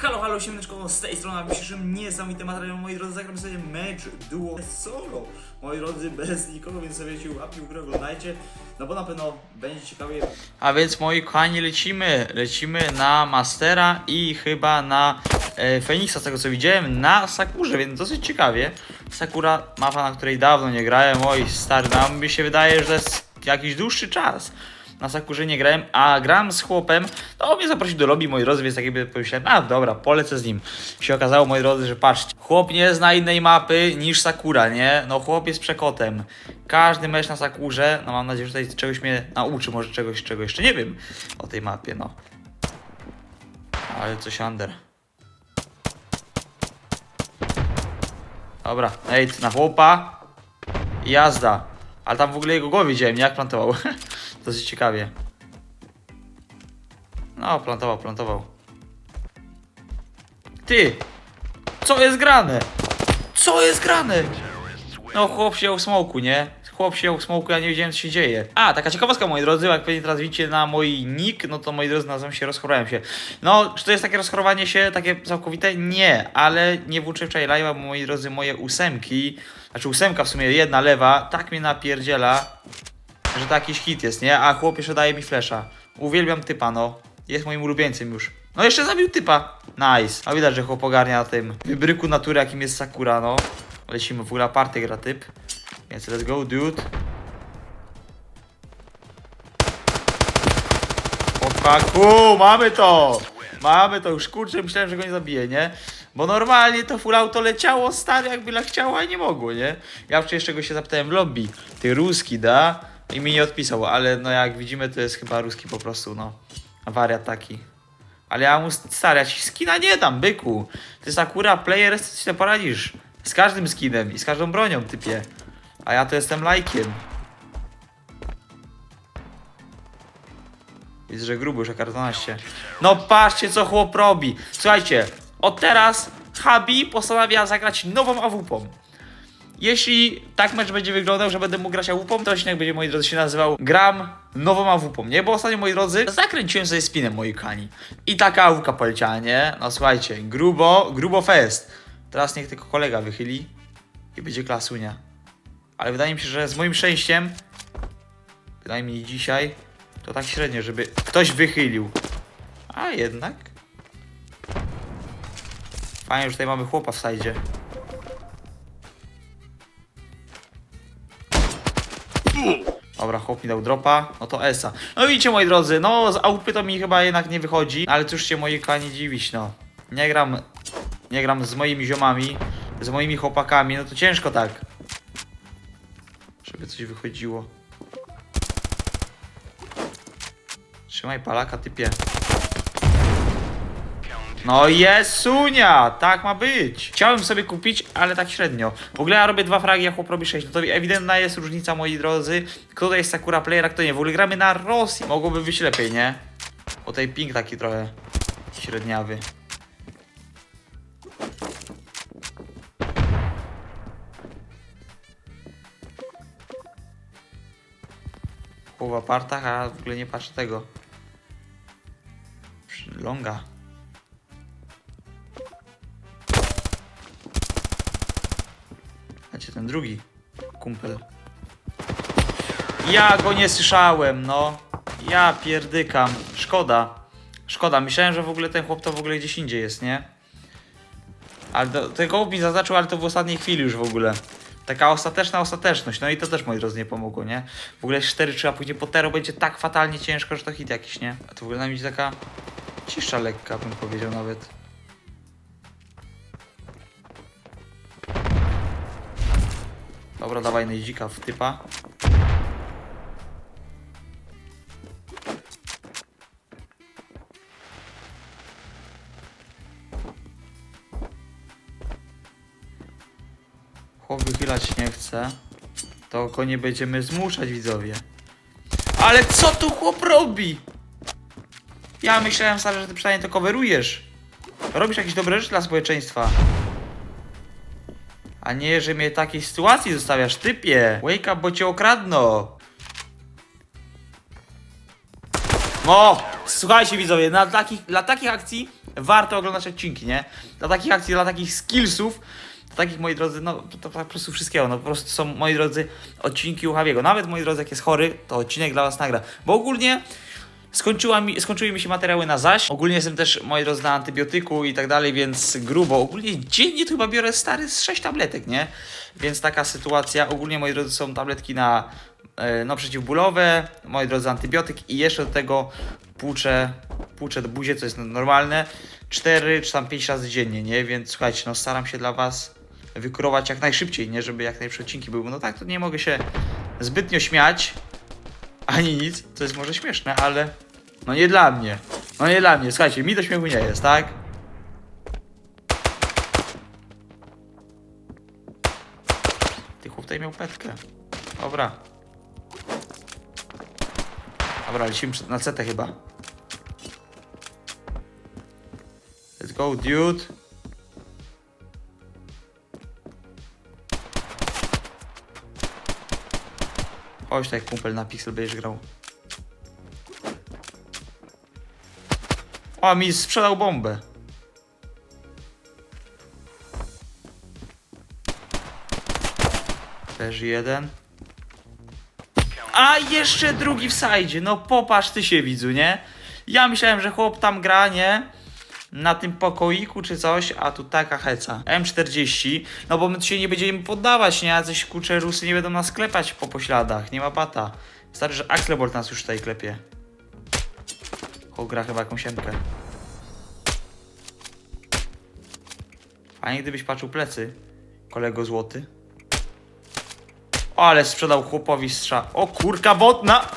Halo, halo, siemneczko, z tej strony, w dzisiejszym niesamowitym materiałem, moi drodzy, zagramy sobie mecz duo solo, moi drodzy, bez nikogo, więc sobie się łapki w górę oglądajcie, no bo na pewno będzie ciekawie. A więc, moi kochani, lecimy, lecimy na Mastera i chyba na e, Feniksa, z tego co widziałem, na Sakurze, więc dosyć ciekawie. Sakura, mapa, na której dawno nie grałem, oj, stary, nam mi się wydaje, że jest jakiś dłuższy czas na Sakurze nie grałem, a gram z chłopem, to on mnie zaprosił do lobby, moi drodzy, więc tak jakby pomyślałem, a dobra, polecę z nim. Się okazało, moi drodzy, że patrzcie, chłop nie zna innej mapy niż Sakura, nie? No chłop jest przekotem. Każdy mecz na Sakurze, no mam nadzieję, że tutaj czegoś mnie nauczy, może czegoś, czego jeszcze nie wiem o tej mapie, no. Ale coś under. Dobra, ej, na chłopa. Jazda. Ale tam w ogóle jego głowę widziałem, nie? Jak plantował. Dosyć ciekawie. No, plantował, plantował. Ty! Co jest grane? Co jest grane? No, chłop się w smoku, nie? Chłop się w smoku, ja nie wiedziałem, co się dzieje. A, taka ciekawostka, moi drodzy, jak pewnie teraz widzicie na mój nick, no to moi drodzy, nazywam się, rozchorowałem się. No, czy to jest takie rozchorowanie się, takie całkowite? Nie, ale nie włóczę wczoraj live'a, bo moi drodzy, moje ósemki, znaczy ósemka w sumie, jedna lewa, tak mnie napierdziela, że to jakiś hit jest, nie? A chłop jeszcze daje mi flesza. Uwielbiam typa, no. Jest moim ulubieńcem już. No jeszcze zabił typa. Nice. A widać, że chłop ogarnia tym wybryku natury, jakim jest Sakura, no. Lecimy, w ogóle aparty gra typ. Więc let's go, dude. Chłopaku, mamy to! Mamy to już, kurczę, myślałem, że go nie zabiję, nie? Bo normalnie to full auto leciało, stary, jakby chciało, a nie mogło, nie? Ja wczoraj jeszcze go się zapytałem w lobby, ty ruski, da? I mi nie odpisał, ale no jak widzimy, to jest chyba ruski po prostu, no. Wariat taki. Ale ja mu, stary, ja ci skina nie dam, byku. To jest akurat player, ci sobie poradzisz. Z każdym skinem i z każdą bronią, typie. A ja to jestem lajkiem. Widzę, że gruby już jak 12. No patrzcie co chłop robi. Słuchajcie, od teraz Habi postanawia zagrać nową AWP. Jeśli tak mecz będzie wyglądał, że będę mógł grać AWP, to odcinek będzie, moi drodzy, się nazywał Gram nową AWP, nie? Bo ostatnio, moi drodzy, zakręciłem sobie spinem mojej kani. I taka AWP poleciała, nie? No słuchajcie, grubo, grubo fest. Teraz niech tylko kolega wychyli i będzie klasunia. Ale wydaje mi się, że z moim szczęściem, przynajmniej dzisiaj, to tak średnio, żeby ktoś wychylił. A jednak. Fajnie, że tutaj mamy chłopa w sajdzie. Dobra, chłop mi dał dropa, no to Esa. No widzicie moi drodzy, no z AWP to mi chyba jednak nie wychodzi, ale cóż się moi kani dziwić, no. Nie gram, nie gram z moimi ziomami, z moimi chłopakami, no to ciężko tak. Żeby coś wychodziło. Trzymaj palaka, typie. No Jesunia! Tak ma być! Chciałem sobie kupić, ale tak średnio. W ogóle ja robię dwa fragi, a chłop robi sześć. No to ewidentna jest różnica, moi drodzy. Kto to jest Sakura player, a kto nie. W ogóle gramy na Rosji. Mogłoby być lepiej, nie? O tej ping taki trochę średniawy. Chłop w apartach, a w ogóle nie patrzę tego. Longa. Ten drugi kumpel? Ja go nie słyszałem, no. Ja pierdykam. Szkoda. Szkoda. Myślałem, że w ogóle ten chłop to w ogóle gdzieś indziej jest, nie? Ale do, tego mi zaznaczył, ale to w ostatniej chwili już w ogóle. Taka ostateczna ostateczność. No i to też moi drodzy nie pomogło, nie? W ogóle 4-3, a później po tero będzie tak fatalnie ciężko, że to hit jakiś, nie? A to w ogóle nam idzie taka cisza lekka, bym powiedział nawet. Dobra, dawaj nejdzika w typa. Chłop wychylać nie chce. To go nie będziemy zmuszać, widzowie. Ale co tu chłop robi? Ja myślałem, stary, że ty przynajmniej to coverujesz. Robisz jakieś dobre rzeczy dla społeczeństwa. A nie, że mnie takiej sytuacji zostawiasz, typie. Wake up, bo cię okradną. No, słuchajcie widzowie, na takich, dla takich akcji warto oglądać odcinki, nie? Dla takich akcji, dla takich skillsów, dla takich, moi drodzy, no to, to po prostu wszystkiego, no po prostu są, moi drodzy, odcinki u Javiego. Nawet, moi drodzy, jak jest chory, to odcinek dla was nagra. Bo ogólnie skończyła mi, skończyły mi się materiały na zaś. Ogólnie jestem też, moi drodzy, na antybiotyku i tak dalej, więc grubo. Ogólnie dziennie to chyba biorę stary z 6 tabletek, nie? Więc taka sytuacja. Ogólnie, moi drodzy, są tabletki na e, no, przeciwbólowe, moi drodzy, antybiotyk i jeszcze do tego płuczę, płuczę do buzie, co jest normalne, 4 czy tam 5 razy dziennie, nie? Więc słuchajcie, no staram się dla Was wykurować jak najszybciej, nie? Żeby jak najlepsze odcinki były. No tak, to nie mogę się zbytnio śmiać, ani nic, to jest może śmieszne, ale no nie dla mnie. No nie dla mnie, słuchajcie, mi do śmiechu nie jest, tak? Ty chłop tutaj miał petkę. Dobra. Dobra, lecimy na CT chyba. Let's go, dude. Chodź tak kumpel na pixel będziesz grał. O, mi sprzedał bombę. Leży jeden. A jeszcze drugi w sajdzie. No popatrz ty się widzu, nie? Ja myślałem, że chłop tam gra, nie? Na tym pokoiku czy coś, a tu taka heca. M40, no bo my tu się nie będziemy poddawać, nie? A coś kurcze rusy nie będą nas sklepać po pośladach, nie ma bata. Stary, że Axelbolt nas już tutaj klepie. O, gra chyba jakąś siemkę. Fajnie gdybyś patrzył plecy, kolego złoty. O, ale sprzedał chłopowi strzał. O kurka wodna!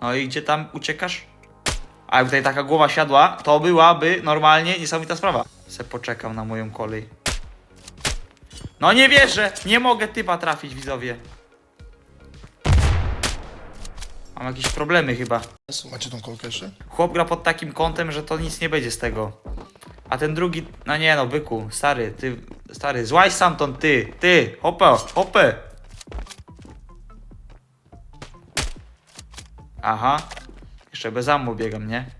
No i gdzie tam uciekasz? A jakby tutaj taka głowa siadła, to byłaby normalnie niesamowita sprawa. Se poczekam na moją kolej. No nie wierzę! Nie mogę typa trafić, widzowie. Mam jakieś problemy chyba. Macie tą kolkę jeszcze? Chłop gra pod takim kątem, że to nic nie będzie z tego. A ten drugi, no nie no, byku, stary, ty, stary, złaź stamtąd, ty, ty, hopę, hopę. Aha, jeszcze bez ammo biegam, nie?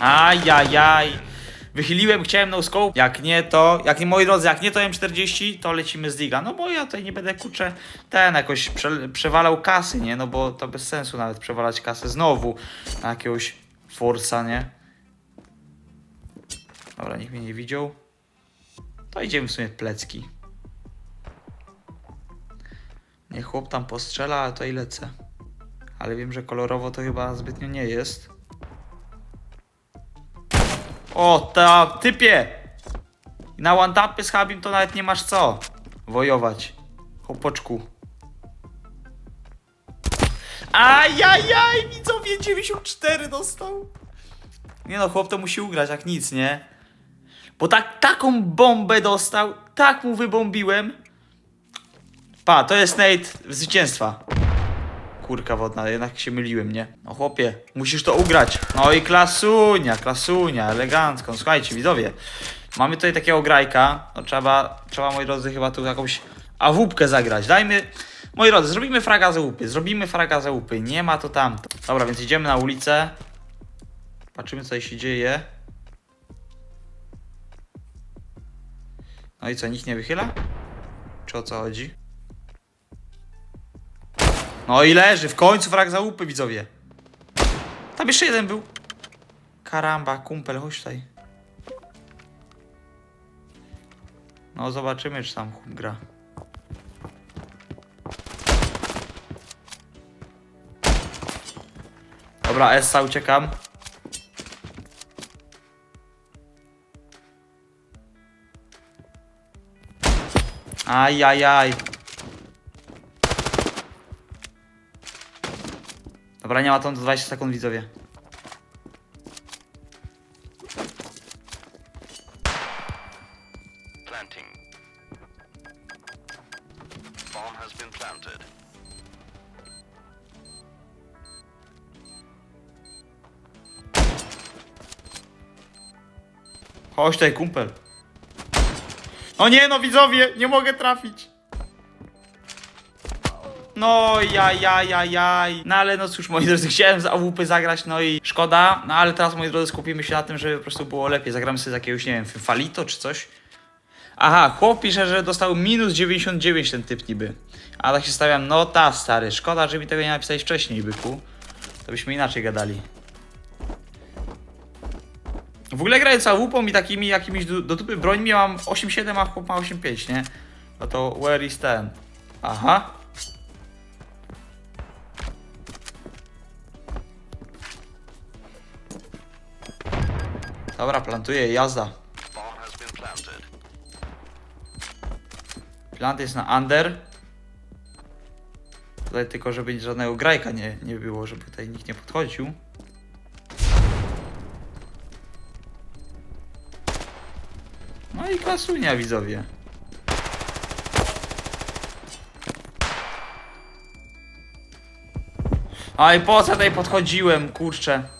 Ajajaj. Wychyliłem, chciałem no scope. Jak nie to, jak nie moi drodzy, jak nie to M40, to lecimy z Diga. No bo ja tutaj nie będę kurczę ten jakoś prze, przewalał kasy, nie? No bo to bez sensu nawet przewalać kasę znowu na jakiegoś Forsa, nie? Dobra, nikt mnie nie widział. To idziemy w sumie plecki. Niech chłop tam postrzela, a to i lecę. Ale wiem, że kolorowo to chyba zbytnio nie jest. O, ta typie! Na one-tapy z Habim to nawet nie masz co wojować. Chłopoczku. Ajajaj, widzowie, 94 dostał. Nie no, chłop to musi ugrać jak nic, nie? Bo tak, taką bombę dostał, tak mu wybombiłem. Pa, to jest Nate zwycięstwa. Kurka wodna, jednak się myliłem, nie? No chłopie, musisz to ugrać. No i klasunia, klasunia, elegancko. No, słuchajcie, widzowie, mamy tutaj takiego grajka. No trzeba, trzeba, moi drodzy, chyba tu jakąś awupkę zagrać. Dajmy, moi drodzy, zrobimy fraga za łupy, zrobimy fraga za łupy. Nie ma to tamto. Dobra, więc idziemy na ulicę. Patrzymy, co się dzieje. No i co, nikt nie wychyla? Czy o co chodzi? No i leży, w końcu frak za łupy, widzowie. Tam jeszcze jeden był. Karamba, kumpel, chodź tutaj. No zobaczymy, czy tam chłop gra. Dobra, Essa, uciekam. Ajajaj. Dobra, nie ma tam do 20 sekund, widzowie. Planting. Bomb has been planted. Chodź tutaj, kumpel. O nie, no widzowie, nie mogę trafić. No jaj, jaj, jaj. No ale no cóż, moi drodzy, chciałem z AWP zagrać, no i szkoda. No ale teraz, moi drodzy, skupimy się na tym, żeby po prostu było lepiej. Zagramy sobie z jakiegoś, nie wiem, Falito czy coś. Aha, chłop pisze, że dostał minus 99 ten typ niby. A tak się stawiam, no ta stary, szkoda, że mi tego nie napisałeś wcześniej, byku. To byśmy inaczej gadali. W ogóle grając AWP i takimi jakimiś do, do tupy brońmi mam 8,7, a chłop ma 8,5, nie? No to where is ten? Aha. Dobra, plantuję, jazda. Plant jest na under. Tutaj tylko, żeby żadnego grajka nie, nie było, żeby tutaj nikt nie podchodził. No i klasunia widzowie. Aj, po co tutaj podchodziłem, kurczę.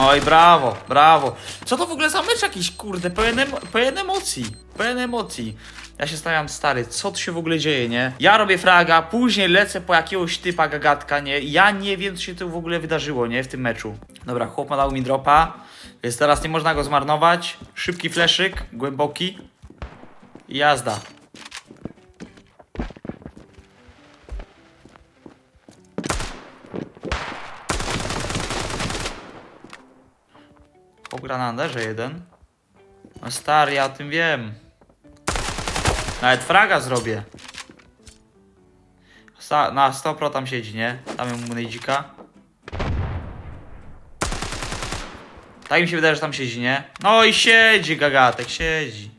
Oj, brawo, brawo. Co to w ogóle za mecz jakiś, kurde, pełen, emo pełen emocji, pełen emocji. Ja się stawiam stary, co tu się w ogóle dzieje, nie? Ja robię fraga, później lecę po jakiegoś typa gagatka, nie? Ja nie wiem, co się tu w ogóle wydarzyło, nie? W tym meczu. Dobra, chłop dał mi dropa, więc teraz nie można go zmarnować. Szybki fleszyk, głęboki. I jazda. Gra Anderze jeden. No stary, ja o tym wiem. Nawet fraga zrobię. Na 100 pro tam siedzi, nie? Tam mu nejdzika. Tak mi się wydaje, że tam siedzi, nie? No i siedzi, gagatek, siedzi.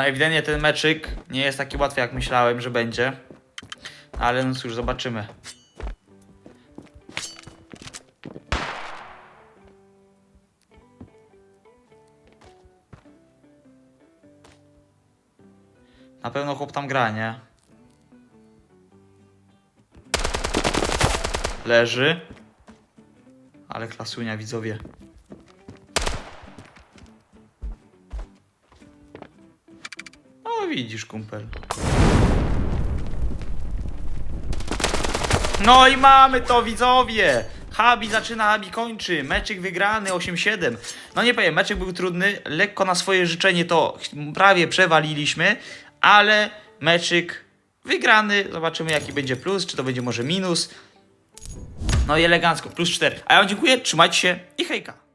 No, ewidentnie ten meczyk nie jest taki łatwy, jak myślałem, że będzie. Ale no cóż, zobaczymy. Na pewno chłop tam gra, nie? Leży. Ale klasunia, widzowie. Widzisz, kumpel. No i mamy to, widzowie! Habi zaczyna, Habi kończy. Meczyk wygrany 8-7. No nie powiem, meczek był trudny. Lekko na swoje życzenie to prawie przewaliliśmy, ale meczyk wygrany. Zobaczymy jaki będzie plus, czy to będzie może minus. No i elegancko, plus 4. A ja wam dziękuję, trzymajcie się i hejka.